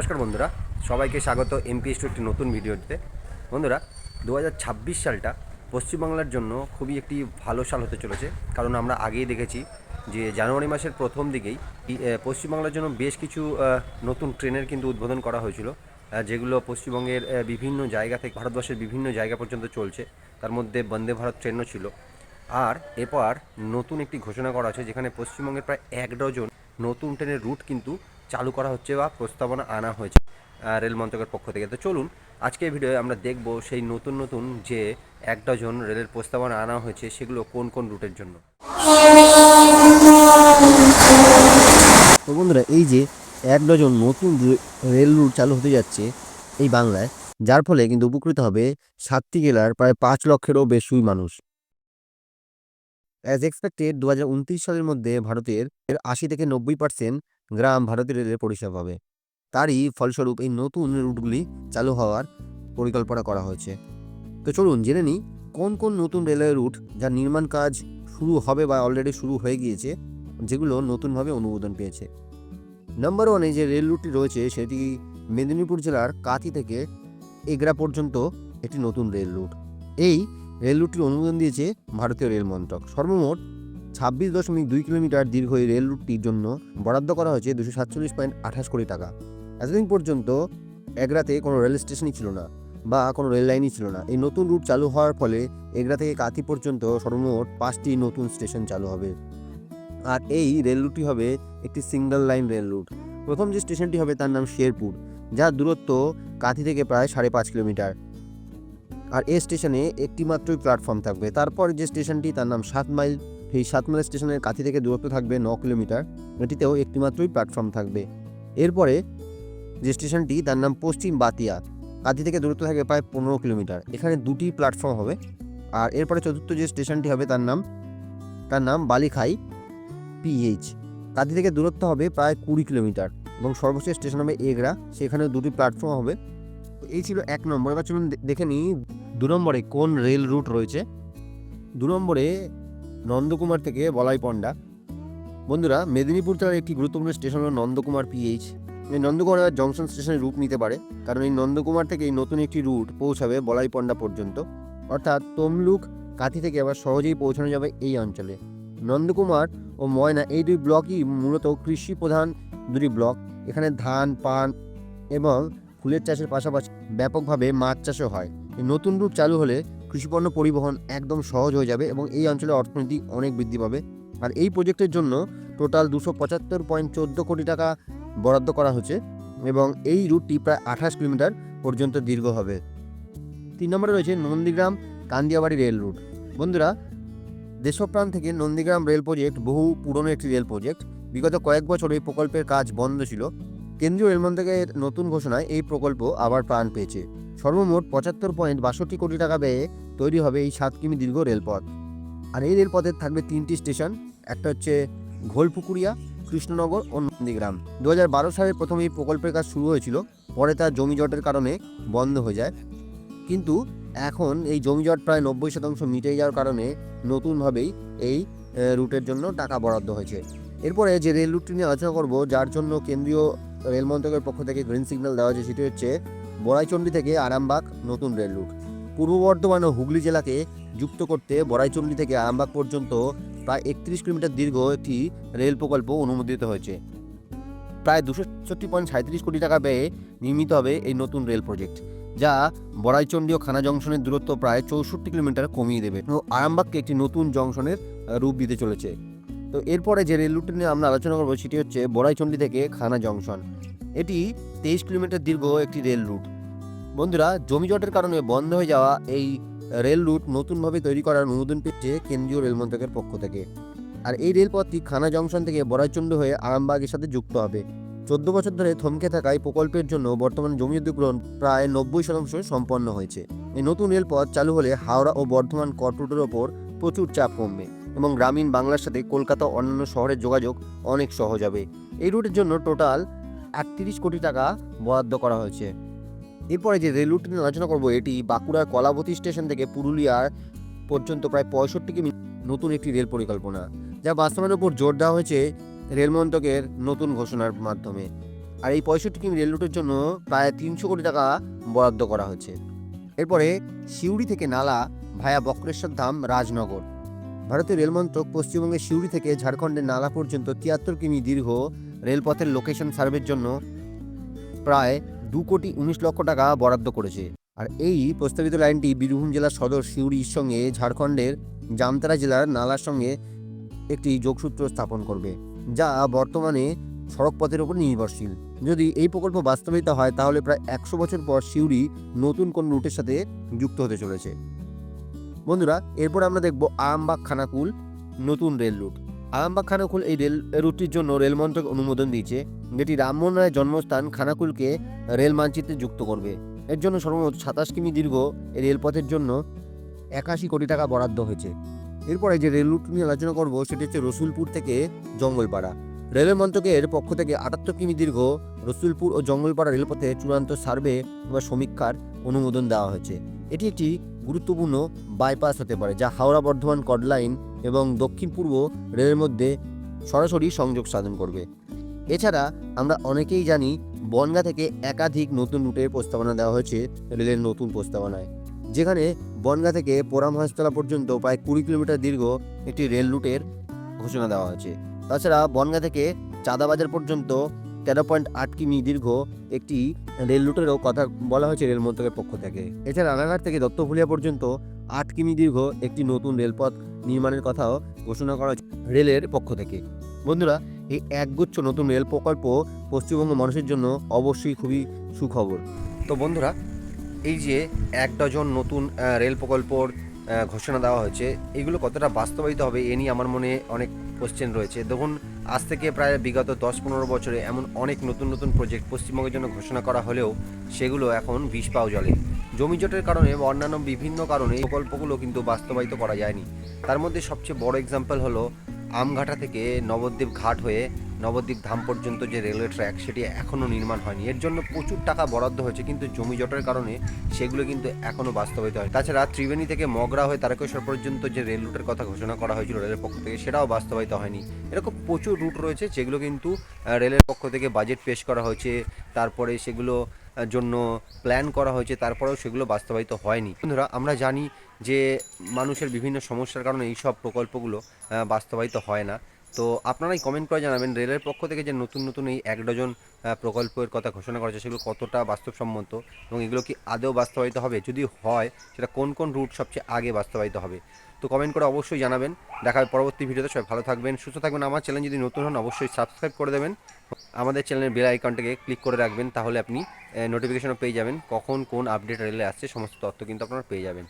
নমস্কার বন্ধুরা, সবাইকে স্বাগত এমপি টু একটি নতুন ভিডিওতে। বন্ধুরা, দু হাজার ছাব্বিশ সালটা পশ্চিমবাংলার জন্য খুবই একটি ভালো সাল হতে চলেছে। কারণ আমরা আগেই দেখেছি যে জানুয়ারি মাসের প্রথম দিকেই পশ্চিমবাংলার জন্য বেশ কিছু নতুন ট্রেনের কিন্তু উদ্বোধন করা হয়েছিল যেগুলো পশ্চিমবঙ্গের বিভিন্ন জায়গা থেকে ভারতবর্ষের বিভিন্ন জায়গা পর্যন্ত চলছে। তার মধ্যে বন্দে ভারত ট্রেনও ছিল। আর এরপর নতুন একটি ঘোষণা করা আছে যেখানে পশ্চিমবঙ্গের প্রায় এক ডজন নতুন ট্রেনের রুট কিন্তু চালু করা হচ্ছে বা প্রস্তাবনা আনা হয়েছে রেল মন্ত্রকের পক্ষ থেকে। তো চলুন আজকের ভিডিওয়ে আমরা দেখব সেই নতুন নতুন যে এক ডজন রেলের প্রস্তাবনা আনা হয়েছে, সেগুলো কোন কোন রুটের জন্য। বন্ধুরা, এই যে এক ডজন নতুন রেল রুট চালু হতে যাচ্ছে এই বাংলায়, যার ফলে কিন্তু উপকৃত হবে সাতটি জেলার প্রায় পাঁচ লক্ষেরও বেশি মানুষ। অ্যাজ এক্সপেক্টেড দু হাজার উনত্রিশ সালের মধ্যে ভারতের আশি থেকে নব্বই পার্সেন্ট গ্রাম ভারতীয় রেলের পরিষেবা পাবে। তারই ফলস্বরূপ এই নতুন রুটগুলি চালু হওয়ার পরিকল্পনা করা হয়েছে। তো চলুন জেনে নিই, কোন কোন নতুন রেলের রুট যার নির্মাণ কাজ শুরু হবে বা অলরেডি শুরু হয়ে গিয়েছে, যেগুলো নতুনভাবে অনুমোদন পেয়েছে। নাম্বার ওয়ানে যে রেল রুটটি রয়েছে, সেটি মেদিনীপুর জেলার কাথি থেকে এগরা পর্যন্ত একটি নতুন রেল রুট এই রেল রুটটির অনুমোদন দিয়েছে ভারতীয় রেল মন্ত্রক। সর্বমোট ছাব্বিশ দশমিক দুই কিলোমিটার দীর্ঘ এই রেল রুটটির জন্য বরাদ্দ করা হয়েছে দুশো সাতচল্লিশ পয়েন্ট আঠাশ কোটি টাকা। এতদিন পর্যন্ত এগরাতে কোনো রেল স্টেশনই ছিল না বা কোনো রেল লাইনই ছিল না। এই নতুন রুট চালু হওয়ার ফলে এগরা থেকে কাথি পর্যন্ত সর্বমোট পাঁচটি নতুন স্টেশন চালু হবে। আর এই রেল রুটটি হবে একটি সিঙ্গেল লাইন রেল রুট। প্রথম যে স্টেশনটি হবে তার নাম শেরপুর যার দূরত্ব কাঁথি থেকে প্রায় সাড়ে পাঁচ কিলোমিটার। আর এই স্টেশনে একটি মাত্রই প্ল্যাটফর্ম থাকবে। তারপর যে স্টেশনটি তার নাম সাত মাইল সেই সাত মাইল স্টেশনের কাঁথি থেকে দূরত্ব থাকবে ন কিলোমিটার। এটিতেও একটি মাত্রই প্ল্যাটফর্ম থাকবে। এরপরে যে স্টেশনটি, তার নাম পশ্চিম বাতিয়া। কাঁথি থেকে দূরত্ব থাকবে প্রায় পনেরো কিলোমিটার। এখানে দুটি প্ল্যাটফর্ম হবে। আর এরপরে চতুর্থ যে স্টেশনটি হবে, তার নাম তার নাম বালিখাই পিএইচ কাঁদি থেকে দূরত্ব হবে প্রায় কুড়ি কিলোমিটার এবং সর্বশেষ স্টেশন হবে এগরা সেখানে দুটি প্ল্যাটফর্ম হবে। এই ছিল এক নম্বর। এবার চলুন দেখে নিই। দু নম্বরে কোন রেল রুট রয়েছে? দু নম্বরে নন্দকুমার থেকে বলাই পণ্ডা। বন্ধুরা, মেদিনীপুর জেলার একটি গুরুত্বপূর্ণ স্টেশন হল নন্দকুমার পিএইচ এই নন্দকুমার জংশন স্টেশনে রুট নিতে পারে, কারণ এই নন্দকুমার থেকে এই নতুন একটি রুট পৌঁছাবে বলাই পণ্ডা পর্যন্ত। অর্থাৎ তমলুক কাঁথি থেকে আবার সহজেই পৌঁছানো যাবে এই অঞ্চলে। নন্দকুমার ও ময়না এই দুই ব্লকই মূলত কৃষি প্রধান দুটি ব্লক। এখানে ধান, পান এবং ফুলের চাষের পাশাপাশি ব্যাপকভাবে মাছ চাষও হয়। নতুন রুট চালু হলে কৃষিপণ্য পরিবহন একদম সহজ হয়ে যাবে এবং এই অঞ্চলের অর্থনীতি অনেক বৃদ্ধি পাবে। আর এই প্রজেক্টের জন্য টোটাল দুশো পঁচাত্তর পয়েন্ট চোদ্দ কোটি টাকা বরাদ্দ করা হয়েছে এবং এই রুটটি প্রায় আঠাশ কিলোমিটার পর্যন্ত দীর্ঘ হবে। তিন নম্বরে রয়েছে নন্দীগ্রাম কান্দিয়াবাড়ি রেল রুট বন্ধুরা, দেশপ্রাণ থেকে নন্দীগ্রাম রেল প্রজেক্ট বহু পুরনো একটি রেল প্রজেক্ট বিগত কয়েক বছর এই প্রকল্পের কাজ বন্ধ ছিল। কেন্দ্রীয় রেল মন্ত্রকের নতুন ঘোষণায় এই প্রকল্প আবার প্রাণ পেয়েছে। সর্বমোট পঁচাত্তর পয়েন্ট বাষট্টি কোটি টাকা ব্যয়ে তৈরি হবে এই সাত কিমি দীর্ঘ রেলপথ। আর এই রেলপথের থাকবে তিনটি স্টেশন, একটা হচ্ছে ঘোলপুকুরিয়া, কৃষ্ণনগর ও নন্দীগ্রাম। দু বারো সালে প্রথম এই প্রকল্পের কাজ শুরু হয়েছিল, পরে তার জমি জটের কারণে বন্ধ হয়ে যায়। কিন্তু এখন এই জমিজট প্রায় নব্বই শতাংশ মিটে যাওয়ার কারণে নতুনভাবেই এই রুটের জন্য টাকা বরাদ্দ হয়েছে। এরপরে যে রেল রুটটি নিয়ে আলোচনা করব, যার জন্য কেন্দ্রীয় রেল মন্ত্রকের পক্ষ থেকে গ্রিন সিগন্যাল দেওয়া হয়েছে, সেটি হচ্ছে বড়াইচন্ডী থেকে আরামবাগ নতুন রেল রুট। পূর্ব বর্ধমান ও হুগলি জেলাকে যুক্ত করতে বড়াইচন্ডী থেকে আরামবাগ পর্যন্ত প্রায় একত্রিশ কিলোমিটার দীর্ঘ একটি রেল প্রকল্প অনুমোদিত হয়েছে। প্রায় দুশো ছেষট্টি পয়েন্ট সাঁত্রিশ কোটি টাকা ব্যয়ে নির্মিত হবে এই নতুন রেল প্রজেক্ট, যা বড়াইচন্ডী ও খানা জংশনের দূরত্ব প্রায় চৌষট্টি কিলোমিটার কমিয়ে দেবে ও আরামবাগকে একটি নতুন জংশনের রূপ দিতে চলেছে। তো এরপরে যে রেল রুটটি নিয়ে আমরা আলোচনা করব, সেটি হচ্ছে বড়াইচন্ডী থেকে খানা জংশন। এটি তেইশ কিলোমিটার দীর্ঘ একটি রেল রুট। বন্ধুরা, জমিজটের কারণে বন্ধ হয়ে যাওয়া এই রেল রুট নতুনভাবে তৈরি করার অনুমোদন পেয়েছে কেন্দ্রীয় রেল মন্ত্রকের পক্ষ থেকে। আর এই রেলপথটি খানা জংশন থেকে বড়াইচন্ডী হয়ে আরামবাগের সাথে যুক্ত হবে। চোদ্দ বছর ধরে থমকে থাকা এই প্রকল্পের জন্য বর্তমান জমি অধিগ্রহণ প্রায় নব্বই শতাংশ সম্পন্ন হয়েছে। এই নতুন রেলপথ চালু হলে হাওড়া ও বর্ধমান কর্পোরেটের ওপর প্রচুর চাপ কমবে এবং গ্রামীণ বাংলার সাথে কলকাতা অন্যান্য শহরের যোগাযোগ অনেক সহজ হবে। এই রুটের জন্য টোটাল একত্রিশ কোটি টাকা বরাদ্দ করা হয়েছে। এরপরে যে রেল রুট নিয়ে আলোচনা করব, এটি বাঁকুড়ার কলাবতী স্টেশন থেকে পুরুলিয়ার পর্যন্ত প্রায় পঁয়ষট্টি কিমি নতুন একটি রেল পরিকল্পনা, যা বাস্তবায়নের উপর জোর দেওয়া হয়েছে রেল মন্ত্রকের নতুন ঘোষণার মাধ্যমে। আর এই পঁয়ষট্টি কিমি রেল রুটের জন্য প্রায় তিনশো কোটি টাকা বরাদ্দ করা হয়েছে। এরপরে সিউড়ি থেকে নালা ভায়া বক্রেশ্বর ধাম রাজনগর। ভারতীয় রেল মন্ত্রক পশ্চিমবঙ্গের সিউড়ি থেকে ঝাড়খণ্ডের নালা পর্যন্ত তিয়াত্তর কিমি দীর্ঘ রেলপথের লোকেশন সার্ভের জন্য প্রায় দু কোটি উনিশ লক্ষ টাকা বরাদ্দ করেছে। আর এই প্রস্তাবিত লাইনটি বীরভূম জেলার সদর সিউড়ির সঙ্গে ঝাড়খণ্ডের জামতারা জেলার নালার সঙ্গে একটি যোগসূত্র স্থাপন করবে, যা বর্তমানে সড়কপথের উপর নির্ভরশীল। যদি এই প্রকল্প বাস্তবায়িত হয়, তাহলে প্রায় একশো বছর পর সিউড়ি নতুন কোন রুটের সাথে যুক্ত হতে চলেছে। বন্ধুরা, এরপর আমরা দেখব আরামবাগ খানাকুল নতুন রেল রুট। আরামবাগ খানাকুল এই রেল, রুটটির জন্য রেল মন্ত্রক অনুমোদন দিয়েছে যেটি রামমোহন রায়ের জন্মস্থান খানাকুলকে রেল মানচিত্রে যুক্ত করবে। এর জন্য সর্বমোট সাতাশ কিমি দীর্ঘ এই রেলপথের জন্য একাশি কোটি টাকা বরাদ্দ হয়েছে। এরপরে যে রেল রুট নিয়ে আলোচনা করব, সেটি হচ্ছে রসুলপুর থেকে জঙ্গলপাড়া। রেল মন্ত্রকের পক্ষ থেকে আটাত্তর কিমি দীর্ঘ রসুলপুর ও জঙ্গলপাড়া রেলপথে চূড়ান্ত সার্ভে বা সমীক্ষার অনুমোদন দেওয়া হয়েছে। এটি একটি গুরুত্বপূর্ণ বাইপাস হতে পারে, যা হাওড়া বর্ধমান কড লাইন এবং দক্ষিণ পূর্ব রেলের মধ্যে সরাসরি সংযোগ সাধন করবে। এছাড়া আমরা অনেকেই জানি বনগা থেকে একাধিক নতুন রুটের প্রস্তাবনা দেওয়া হয়েছে রেলের নতুন প্রস্তাবনায়। যেখানে বনগা থেকে পোড়ামহাস্তলা পর্যন্ত প্রায় কুড়ি কিলোমিটার দীর্ঘ একটি রেল রুটের ঘোষণা দেওয়া হয়েছে। তাছাড়া বনগা থেকে চাঁদাবাজার পর্যন্ত তেরো পয়েন্ট আট কিমি দীর্ঘ একটি রেল রুটেরও কথা বলা হয়েছে রেল মন্ত্রকের পক্ষ থেকে। এছাড়া রানাঘাট থেকে দত্তফুলিয়া পর্যন্ত আট কিমি দীর্ঘ একটি নতুন রেলপথ নির্মাণের কথাও ঘোষণা করা হয়েছে রেলের পক্ষ থেকে। বন্ধুরা এই একগুচ্ছ নতুন রেল প্রকল্প পশ্চিমবঙ্গ মানুষের জন্য অবশ্যই খুবই সুখবর। তো বন্ধুরা, এই যে এক ডজন নতুন রেল প্রকল্পর ঘোষণা দেওয়া হয়েছে, এগুলো কতটা বাস্তবায়িত হবে এ নিয়ে আমার মনে অনেক কোশ্চেন রয়েছে। দেখুন, আজ থেকে প্রায় বিগত দশ পনেরো বছরে এমন অনেক নতুন নতুন প্রজেক্ট পশ্চিমবঙ্গের জন্য ঘোষণা করা হলেও সেগুলো এখন বিষ পাও জলে। জমি জটের কারণে বা অন্যান্য বিভিন্ন কারণে এই প্রকল্পগুলো কিন্তু বাস্তবায়িত করা যায়নি। তার মধ্যে সবচেয়ে বড় এক্সাম্পল হলো আমঘাটা থেকে নবদ্বীপ ঘাট হয়ে নবদ্বীপ ধাম পর্যন্ত যে রেলওয়ে ট্র্যাক, সেটি এখনও নির্মাণ হয়নি। এর জন্য প্রচুর টাকা বরাদ্দ হয়েছে, কিন্তু জমি জটের কারণে সেগুলো কিন্তু এখনও বাস্তবায়িত হয় তাছাড়া ত্রিবেণী থেকে মগরা হয়ে তারকেশ্বর পর্যন্ত যে রেল রুটের কথা ঘোষণা করা হয়েছিল রেলের পক্ষ থেকে, সেটাও বাস্তবায়িত হয়নি। এরকম প্রচুর রুট রয়েছে, যেগুলো কিন্তু রেলের পক্ষ থেকে বাজেট পেশ করা হয়েছে। তারপরে সেগুলো জন্য প্ল্যান করা হয়েছে, তারপরেও সেগুলো বাস্তবায়িত হয়নি। বন্ধুরা, আমরা জানি যে মানুষের বিভিন্ন সমস্যার কারণে এই সব প্রকল্পগুলো বাস্তবায়িত হয় না। তো আপনারাই কমেন্ট করে জানাবেন, রেলের পক্ষ থেকে যে নতুন নতুন এই এক ডজন প্রকল্পের কথা ঘোষণা করা হয়েছে, সেগুলো কতটা বাস্তবসম্মত এবং এগুলো কি আদৌ বাস্তবায়িত হবে? যদি হয়, সেটা কোন কোন রুট সবচেয়ে আগে বাস্তবায়িত হবে? তো কমেন্ট করে অবশ্যই জানাবেন। দেখা হবে পরবর্তী ভিডিওতে সবাই ভালো থাকবেন, সুস্থ থাকবেন। আমার চ্যানেল যদি নতুন হন, অবশ্যই সাবস্ক্রাইব করে দেবেন। আমাদের চ্যানেলের বেল আইকনটাকে ক্লিক করে রাখবেন, তাহলে আপনি নোটিফিকেশনও পেয়ে যাবেন কখন কোন আপডেট রেলে আসছে, সমস্ত তথ্য কিন্তু আপনারা পেয়ে যাবেন।